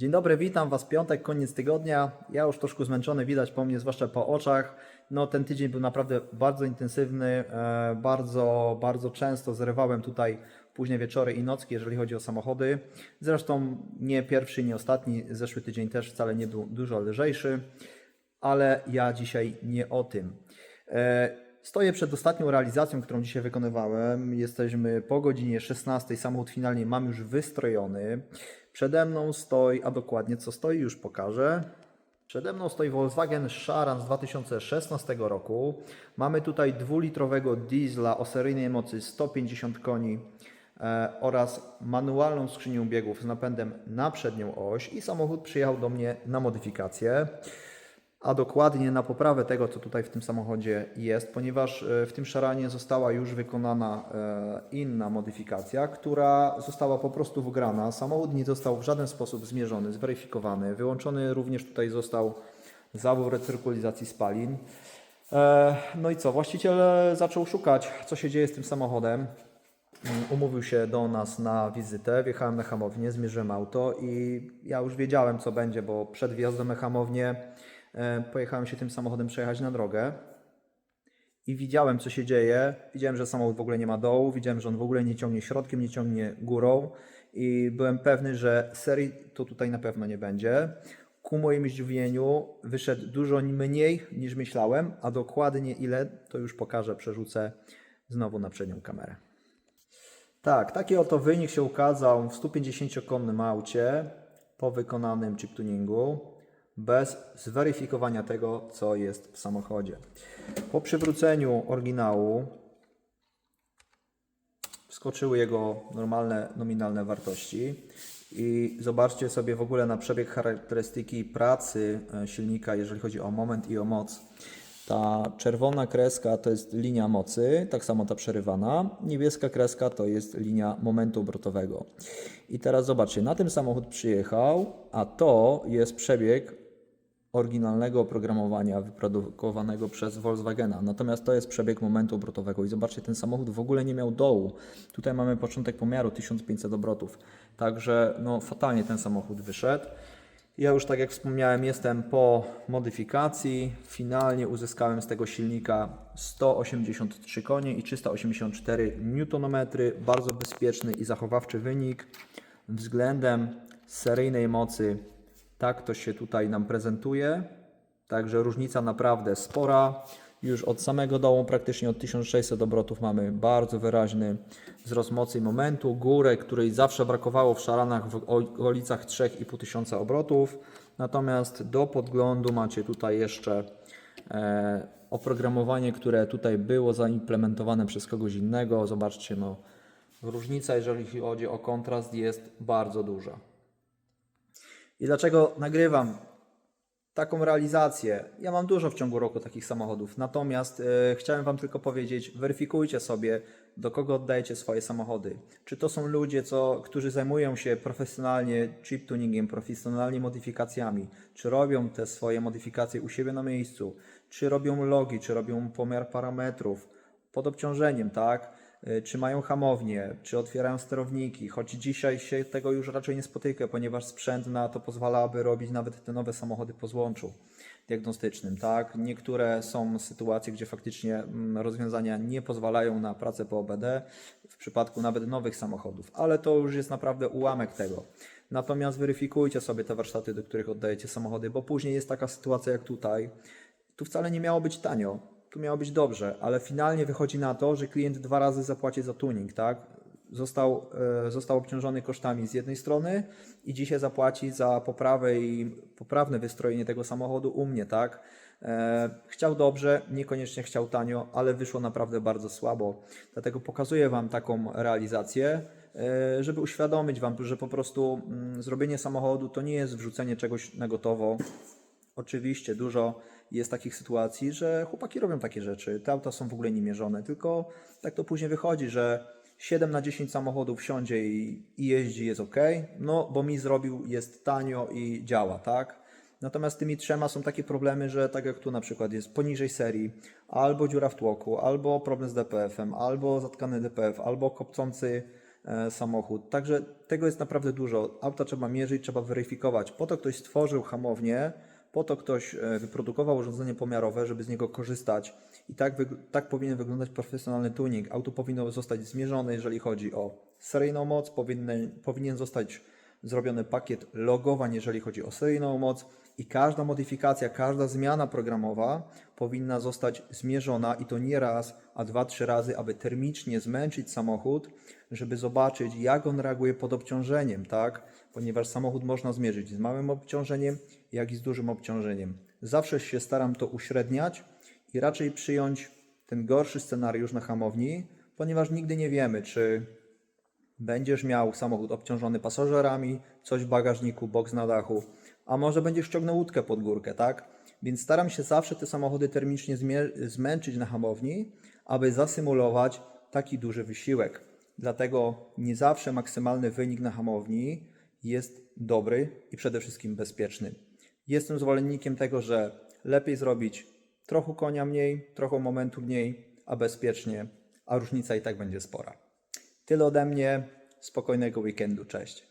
Dzień dobry, witam Was. Piątek, koniec tygodnia. Ja już troszkę zmęczony, widać po mnie, zwłaszcza po oczach. No, ten tydzień był naprawdę bardzo intensywny. E, bardzo, bardzo często zrywałem tutaj późne wieczory i nocki, jeżeli chodzi o samochody. Zresztą nie pierwszy, nie ostatni. Zeszły tydzień też wcale nie był dużo lżejszy, ale ja dzisiaj nie o tym. Stoję przed ostatnią realizacją, którą dzisiaj wykonywałem. Jesteśmy po godzinie 16. Samochód finalnie mam już wystrojony. Przede mną stoi, a dokładnie co stoi, już pokażę. Przede mną stoi Volkswagen Charan z 2016 roku. Mamy tutaj dwulitrowego diesla o seryjnej mocy 150 koni e, oraz manualną skrzynią biegów z napędem na przednią oś i samochód przyjechał do mnie na modyfikację a dokładnie na poprawę tego, co tutaj w tym samochodzie jest, ponieważ e, w tym szaranie została już wykonana e, inna modyfikacja, która została po prostu wgrana. Samochód nie został w żaden sposób zmierzony, zweryfikowany. Wyłączony również tutaj został zawór recyrkulizacji spalin. E, No i co? Właściciel zaczął szukać, co się dzieje z tym samochodem. Mm, Umówił się do nas na wizytę, wjechałem na hamownię, zmierzyłem auto i ja już wiedziałem co będzie, bo przed wjazdem na hamownię pojechałem się tym samochodem przejechać na drogę i widziałem co się dzieje. Widziałem, że samochód w ogóle nie ma dołu, widziałem, że on w ogóle nie ciągnie środkiem, nie ciągnie górą i byłem pewny, że serii to tutaj na pewno nie będzie. Ku moim zdziwieniu wyszedł dużo mniej niż myślałem, a dokładnie ile to już pokażę, przerzucę znowu na przednią kamerę. Tak, taki oto wynik się ukazał w 150-konnym aucie po wykonanym chip tuningu bez zweryfikowania tego, co jest w samochodzie. Po przywróceniu oryginału wskoczyły jego normalne nominalne wartości i zobaczcie sobie w ogóle na przebieg charakterystyki pracy e, silnika, jeżeli chodzi o moment i o moc. Ta czerwona kreska to jest linia mocy, tak samo ta przerywana. Niebieska kreska to jest linia momentu obrotowego. I teraz zobaczcie, na tym samochód przyjechał, a to jest przebieg oryginalnego oprogramowania wyprodukowanego przez Volkswagena. Natomiast to jest przebieg momentu obrotowego i zobaczcie, ten samochód w ogóle nie miał dołu. Tutaj mamy początek pomiaru 1500 obrotów. Także no, fatalnie ten samochód wyszedł. Ja już tak jak wspomniałem, jestem po modyfikacji. Finalnie uzyskałem z tego silnika 183 konie i 384 Nm. Bardzo bezpieczny i zachowawczy wynik względem seryjnej mocy. Tak to się tutaj nam prezentuje. Także różnica naprawdę spora. Już od samego dołu, praktycznie od 1600 obrotów, mamy bardzo wyraźny wzrost mocy i momentu. Górę, której zawsze brakowało w szaranach w okolicach 3500 obrotów. Natomiast do podglądu macie tutaj jeszcze e, oprogramowanie, które tutaj było zaimplementowane przez kogoś innego. Zobaczcie, no, różnica, jeżeli chodzi o kontrast, jest bardzo duża. I dlaczego nagrywam taką realizację? Ja mam dużo w ciągu roku takich samochodów, natomiast e, chciałem Wam tylko powiedzieć, weryfikujcie sobie, do kogo oddajecie swoje samochody. Czy to są ludzie, co, którzy zajmują się profesjonalnie chip tuningiem, profesjonalnie modyfikacjami, czy robią te swoje modyfikacje u siebie na miejscu, czy robią logi, czy robią pomiar parametrów pod obciążeniem, tak? Y, czy mają hamownię, czy otwierają sterowniki, choć dzisiaj się tego już raczej nie spotyka, ponieważ sprzęt na to pozwala, aby robić nawet te nowe samochody po złączu diagnostycznym, tak? Niektóre są sytuacje, gdzie faktycznie mm, rozwiązania nie pozwalają na pracę po OBD, w przypadku nawet nowych samochodów, ale to już jest naprawdę ułamek tego. Natomiast weryfikujcie sobie te warsztaty, do których oddajecie samochody, bo później jest taka sytuacja jak tutaj. Tu wcale nie miało być tanio, tu miało być dobrze, ale finalnie wychodzi na to, że klient dwa razy zapłaci za tuning, tak? Został, e, został obciążony kosztami z jednej strony i dzisiaj zapłaci za poprawę i poprawne wystrojenie tego samochodu u mnie, tak? E, chciał dobrze, niekoniecznie chciał tanio, ale wyszło naprawdę bardzo słabo. Dlatego pokazuję Wam taką realizację, e, żeby uświadomić Wam, że po prostu mm, zrobienie samochodu to nie jest wrzucenie czegoś na gotowo. Oczywiście dużo jest takich sytuacji, że chłopaki robią takie rzeczy. Te auta są w ogóle niemierzone, tylko tak to później wychodzi, że 7 na 10 samochodów wsiądzie i, i jeździ, jest ok, no bo mi zrobił, jest tanio i działa, tak? Natomiast tymi trzema są takie problemy, że tak jak tu na przykład jest poniżej serii, albo dziura w tłoku, albo problem z DPF-em, albo zatkany DPF, albo kopcący e, samochód. Także tego jest naprawdę dużo. Auta trzeba mierzyć, trzeba weryfikować. Po to ktoś stworzył hamownię, po to ktoś e, wyprodukował urządzenie pomiarowe, żeby z niego korzystać. I tak, tak powinien wyglądać profesjonalny tuning. Auto powinno zostać zmierzone, jeżeli chodzi o seryjną moc, powinny, powinien zostać zrobiony pakiet logowań, jeżeli chodzi o seryjną moc i każda modyfikacja, każda zmiana programowa powinna zostać zmierzona i to nie raz, a dwa, trzy razy, aby termicznie zmęczyć samochód, żeby zobaczyć, jak on reaguje pod obciążeniem, tak? Ponieważ samochód można zmierzyć z małym obciążeniem, jak i z dużym obciążeniem. Zawsze się staram to uśredniać i raczej przyjąć ten gorszy scenariusz na hamowni, ponieważ nigdy nie wiemy, czy Będziesz miał samochód obciążony pasażerami, coś w bagażniku, boks na dachu, a może będziesz ciągnął łódkę pod górkę, tak? Więc staram się zawsze te samochody termicznie zmęczyć na hamowni, aby zasymulować taki duży wysiłek. Dlatego nie zawsze maksymalny wynik na hamowni jest dobry i przede wszystkim bezpieczny. Jestem zwolennikiem tego, że lepiej zrobić trochę konia mniej, trochę momentu mniej, a bezpiecznie, a różnica i tak będzie spora. Tyle ode mnie. Spokojnego weekendu. Cześć.